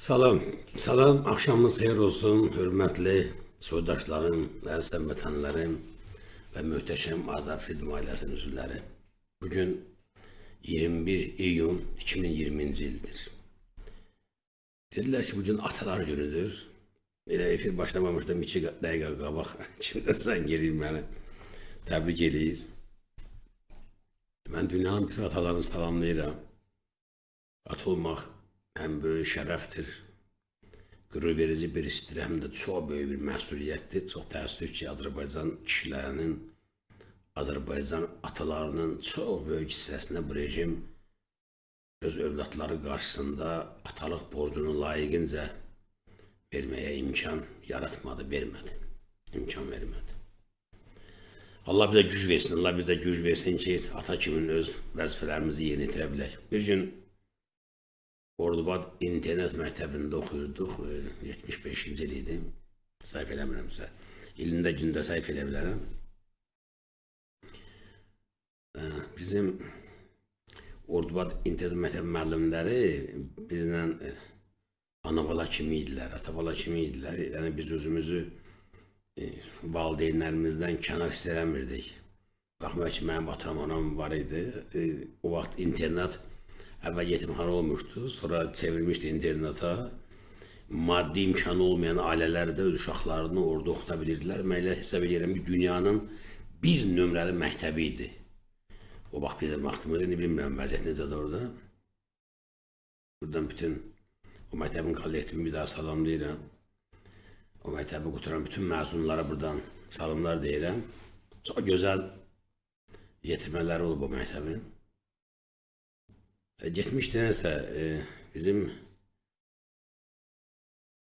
Salam, salam, axşamınız xeyir olsun, hörmətli soydaşlarım, əziz həmvətənlərim və möhtəşəm Azər Film ailəsinin üzvləri. Bugün 21 iyun 2020-ci ildir. Dedilər ki, bugün atalar günüdür. Elə efir başlamamışdım, 2 dəqiqə qabaq kimdə zəng eləyir məni, təbrik eləyir. Mən dünyanın bütün atalarını salamlayıram. Ata olmaq həm böyük şərəfdir, qürur verici bir hissdir, həm də çox böyük bir məsuliyyətdir. Çox təəssüf ki, Azərbaycan kişilərinin, Azərbaycan atalarının çox böyük hissəsinə bu rejim öz övladları qarşısında atalıq borcunu layiqincə verməyə imkan yaratmadı, vermədi. İmkan vermədi. Allah bizə güc versin, Allah bizə güc versin ki, ata kimin öz vəzifələrimizi yerinə yetirə bilək. Bir gün Ordubad internet məktəbində oxuyurduq, e, 75-ci il idi, səhv eləmirəmsə. İlində gündə səhv elə bilərəm. Bizim Ordubad internet məktəbi müəllimləri bizlə e, ana bala kimi idilər, ata bala kimi idilər. Yəni biz özümüzü valideynlərimizdən kənar hiss eləmirdik. Baxmayaraq ki, mənim atam, anam var idi. O vaxt internat əvvəl yetimxana olmuşdu, sonra çevrilmişdi internata. Maddi imkanı olmayan ailələr də öz uşaqlarını orada oxuta bilirdilər. Mən elə hesab edirəm ki, dünyanın bir nömrəli məktəbi idi. O vaxt bizim vaxtımızda, indi bilmirəm vəziyyət necədir orada. Buradan bütün o məktəbin kollektivini bir daha salamlayıram. O məktəbi qutaran bütün məzunlara buradan salamlar deyirəm. Çox gözəl yetirmələri olub o məktəbin. E, Getmişdi nəsə, e, bizim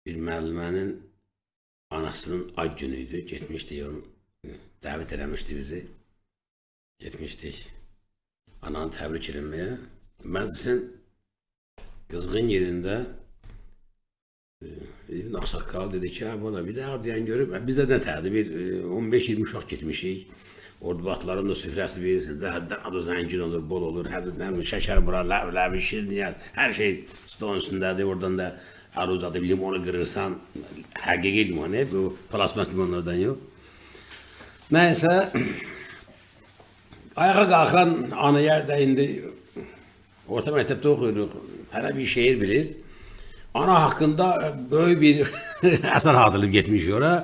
bir müəllimənin anasının ad günü idi. Getmişdik, onu e, dəvət eləmişdi bizi. Getmişdik ananı təbrik edilməyə. Məclisin qızğın yerində e, İbn Ağsaqqal dedi ki, "Hə, bir daha deyən görüb, "Hə, bizdə də tədi bir e, 15-20 uşaq getmişik. Ordubatların da süfrəsi verirsiniz də, həddən adı zəngin olur, bol olur, həddən şəkər bura, ləvləvi, şirniyyət, hər şey stolun üstündədir. Oradan da aruz adı limonu qırırsan, həqiqi limonu, bu plasmas limonlardan yox. Nəysə, ayağa qalxan anaya da indi orta məktəbdə oxuyuruq, hələ bir şeir bilir. Ana haqqında böyük bir əsər hazırlayıb getmiş ora.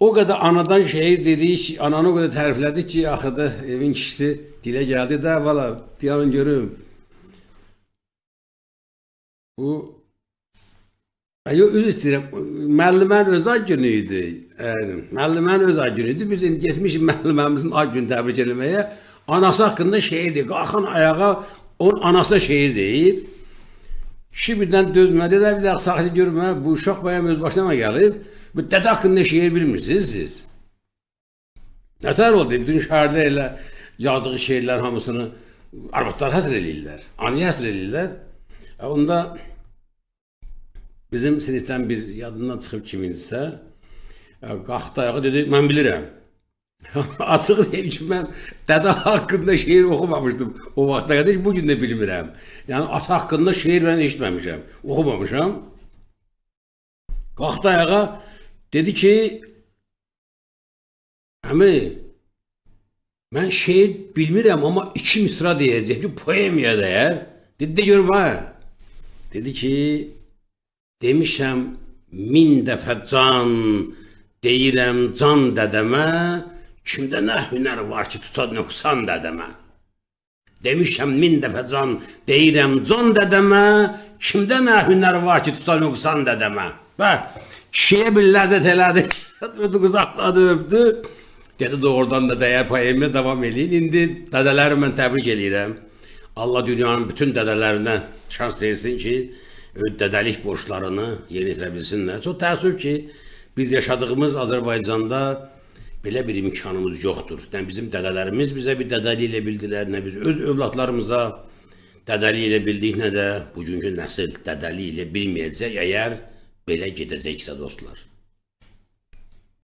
O qədər anadan şeir dedik, ananı o qədər təriflədik ki, axırda evin kişisi dilə gəldi də, valla, deyərin görüm. Bu Yox, üzr istəyirəm. Müəllimənin öz ad günü idi. Müəllimənin öz ad günü idi. Biz indi getmişik müəlliməmizin ad günü təbrik etməyə. Anası haqqında şeir deyir. Qalxan ayağa onun anasına şeir deyir. Kişi birdən dözmədi də bir də saxlı görmə, bu uşaq bayam öz başına gəlib. Dədə haqqında şeir bilmirsiniz siz? Nətər oldu? Bütün şəhərdə elə yazdığı şeirlər hamısını arvadlar həsr eləyirlər. Anıya həsr eləyirlər. E, Onda bizim sinifdən bir yadından çıxıb kiminsə, e, qalxdı ayağa dedi, mən bilirəm. Açıq deyim ki, mən dədə haqqında şeir oxumamışdım o vaxta qədər, bu gün də bilmirəm. Yəni ata haqqında şeir mən eşitməmişəm, oxumamışam. Qalxdı ayağa, dedi ki, əmi, mən şeir bilmirəm, amma iki misra deyəcək ki, poemiya dəyər. Dedi, de görüm, ha. Dedi ki, demişəm min dəfə can, deyirəm can dədəmə, kimdə nə hünər var ki, tuta nöqsan dədəmə. Demişəm min dəfə can, deyirəm can dədəmə, kimdə nə hünər var ki, tuta nöqsan dədəmə. Və kişiyə bir ləzzət elədi, öpdü, qızaqladı, öpdü. Dedi doğrudan da dəyər poemiya davam eləyin. İndi dədələri mən təbrik eləyirəm. Allah dünyanın bütün dədələrinə şans versin ki, dədəlik borçlarını yerinə yetirə bilsinlər. Çox təəssüf ki, biz yaşadığımız Azərbaycanda belə bir imkanımız yoxdur. Yəni bizim dədələrimiz bizə bir dədəlik ilə bildilər, nə biz öz övladlarımıza dədəlik ilə bildik, nə də bugünkü nəsil dədəlik ilə bilməyəcək əgər Belə gedəcək isə dostlar.